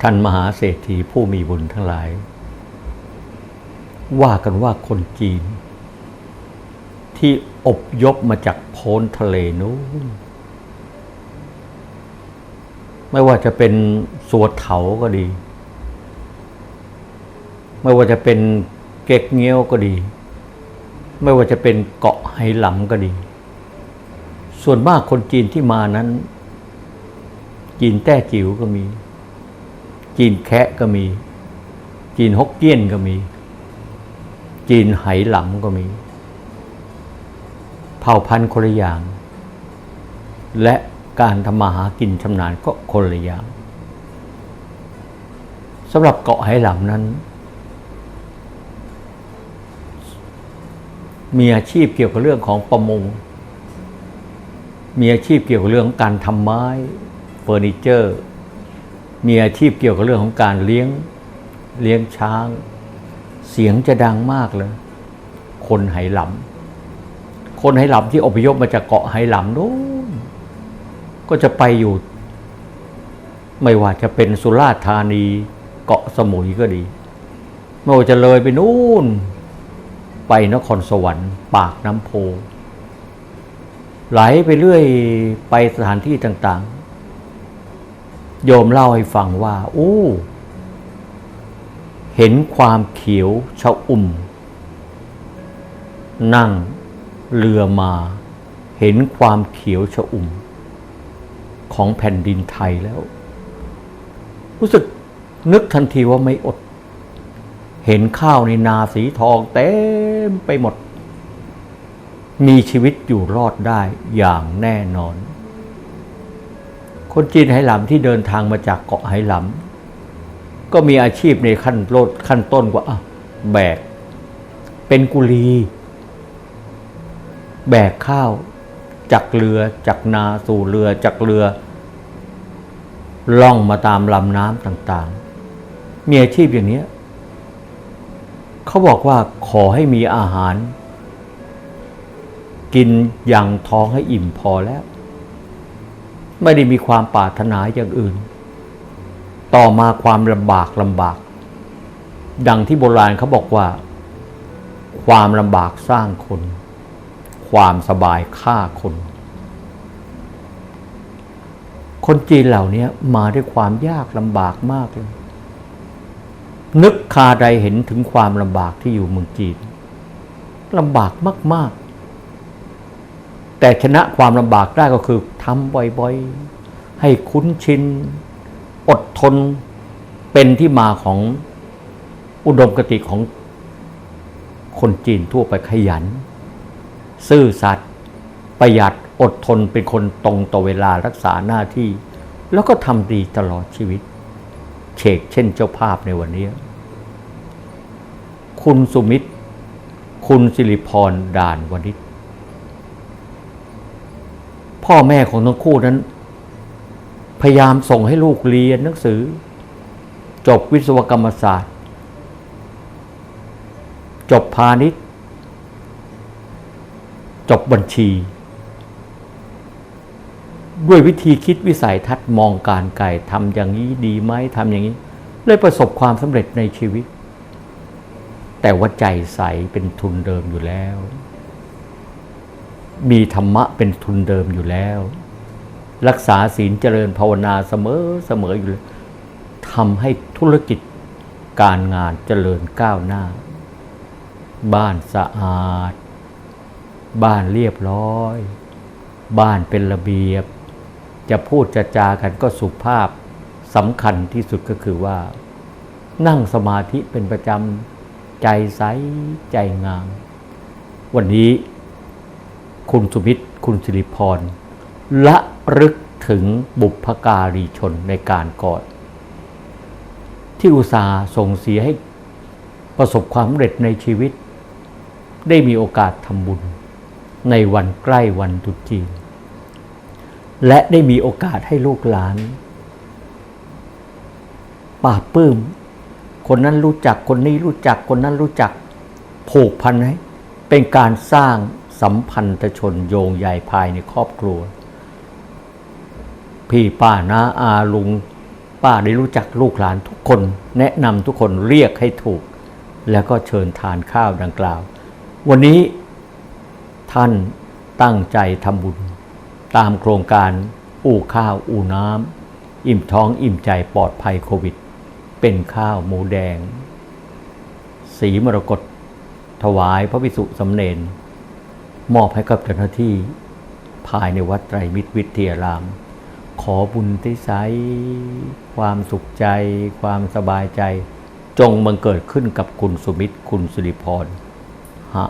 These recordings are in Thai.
ท่านมหาเศรษฐีผู้มีบุญทั้งหลาย ว่ากันว่าคนจีน ที่อบยพมาจากโพ้นทะเลนู้นไม่ว่าจะเป็นสวเถาก็ดี ไม่ว่าจะเป็นเก็กเงี้ยวก็ดี ไม่ว่าจะเป็นเกาะไหหลำก็ดี ส่วนมากคนจีนที่มานั้น จีนแต้จิ๋วก็มี จีนแคะก็มี จีนฮกเกี้ยนก็มี จีนไหหลำก็มี เผ่าพันธุ์คนละอย่าง และการทำมาหากินชำนาญก็คนละอย่างสำหรับเกาะไหหลำนั้น มีอาชีพเกี่ยวกับเรื่องของประมง มีอาชีพเกี่ยวกับเรื่องของการทำไม้เฟอร์นิเจอร์ มีอาชีพเกี่ยวกับเรื่องของการเลี้ยงเลี้ยงช้าง เสียงจะดังมากเลย คนไหหลำคนไหหลำที่อพยพมาจากเกาะไหหลำนู้นก็จะไปอยู่ ไม่ว่าจะเป็นสุราษฎร์ธานีเกาะสมุยก็ดีไม่ว่าจะเลยไปนู่น ไปนครสวรรค์ ปากน้ำโพไหลไปเรื่อยไปสถานที่ต่างๆ โยมเล่าให้ฟังว่าอู้เห็นความเขียวชะอุ่ม นั่งเรือมา เห็นความเขียวชะอุ่ม ของแผ่นดินไทยแล้ว รู้สึกนึกทันทีว่าไม่อด เห็นข้าวในนาสีทองเต็มไปหมด มีชีวิตอยู่รอดได้อย่างแน่นอน คนจีนไหหลำที่เดินทางมาจากเกาะไหหลำก็มีอาชีพในขั้นโลดขั้นต้นว่าแบก เป็นกุลี แบกข้าว จากเรือจากนาสู่เรือจากเรือ ล่องมาตามลำน้ำต่างๆ มีอาชีพอย่างนี้เขาบอกว่าขอให้มีอาหาร กินอย่างท้องให้อิ่มพอแล้ว ไม่ได้มีความปรารถนาอย่างอื่น ต่อมาความลำบากลำบาก ดังที่โบราณเขาบอกว่า ความลำบากสร้างคน ความสบายฆ่าคน คนจีนเหล่านี้มาด้วยความยากลำบากมากเลยนึกคาใดเห็นถึงความลำบากที่อยู่เมืองจีนลำบากมาก แต่ชนะความลำบากได้ก็คือทำบ่อยๆ ให้คุ้นชิน อดทนเป็นที่มาของอุดมคติของคนจีนทั่วไปขยัน ซื่อสัตย์ประหยัดอดทนเป็นคนตรงต่อเวลารักษาหน้าที่ แล้วก็ทำดีตลอดชีวิตเชกเช่นเจ้าภาพในวันนี้ คุณสุมิตร คุณสิริพรด่านวณิช พ่อแม่ของทั้งคู่นั้น พยายามส่งให้ลูกเรียนหนังสือ จบวิศวกรรมศาสตร์ จบพาณิชย์ จบบัญชี ด้วยวิธีคิดวิสัยทัศน์มองการไก่ทำอย่างนี้ดีไหมทำอย่างนี้ เลยประสบความสำเร็จในชีวิต แต่ว่าใจใสเป็นทุนเดิมอยู่แล้ว มีธรรมะเป็นทุนเดิมอยู่แล้ว รักษาศีลเจริญภาวนาเสมอเสมออยู่เลยทำให้ธุรกิจการงานเจริญก้าวหน้า บ้านสะอาด บ้านเรียบร้อย บ้านเป็นระเบียบ จะพูดจะจากันก็สุภาพสำคัญที่สุดก็คือว่า นั่งสมาธิเป็นประจำใจใสใจงาม วันนี้ คุณสุมิตรคุณสิริพรละรึกถึงบุพการีชนในการก่อนที่อุตสาห์ส่งเสียให้ประสบความสำเร็จในชีวิต ได้มีโอกาสทำบุญ ในวันใกล้วันตรุษจีน และได้มีโอกาสให้ลูกหลานปราปลื้ม คนนั้นรู้จักคนนี้รู้จักคนนั้นรู้จักผูกพันให้เป็นการสร้าง สัมพันธชนโยงใยภายในครอบครัว พี่ป้าน้าอาลุง ป้าได้รู้จักลูกหลานทุกคน แนะนำทุกคนเรียกให้ถูก แล้วก็เชิญทานข้าวดังกล่าว วันนี้ท่านตั้งใจทำบุญ ตามโครงการอู่ข้าวอู่น้ำอิ่มท้องอิ่มใจปลอดภัยโควิด เป็นข้าวหมูแดง สีมรกตถวายพระภิกษุสำเนน มอบให้กับเจ้าหน้าที่ภายในวัดไตรมิตรวิทยาราม ขอบุญที่ใสความสุขใจ ความสบายใจ จงบังเกิดขึ้นกับคุณสุมิตรคุณสิริพรฮะ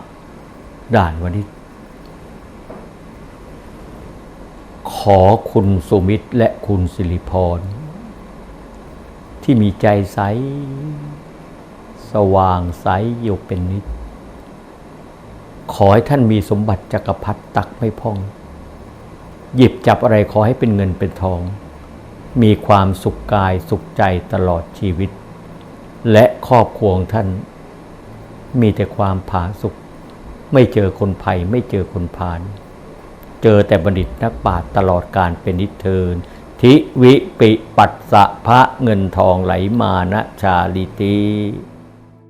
ด่านวันนี้ ขอคุณสุมิตรและคุณสิริพร ที่มีใจใส สว่างใสอยู่เป็นนิด ขอให้ท่านมีสมบัติจักรพรรดิตักไม่พอง หยิบจับอะไรขอให้เป็นเงินเป็นทอง มีความสุขกายสุขใจตลอดชีวิต และครอบครัวของท่าน มีแต่ความผาสุข ไม่เจอคนภัยไม่เจอคนพาลเจอแต่บัณฑิตนักปราชญ์ตลอดการเป็นนิเทินทิวิปิปัสสะพระเงินทองไหลมานะชาลิติ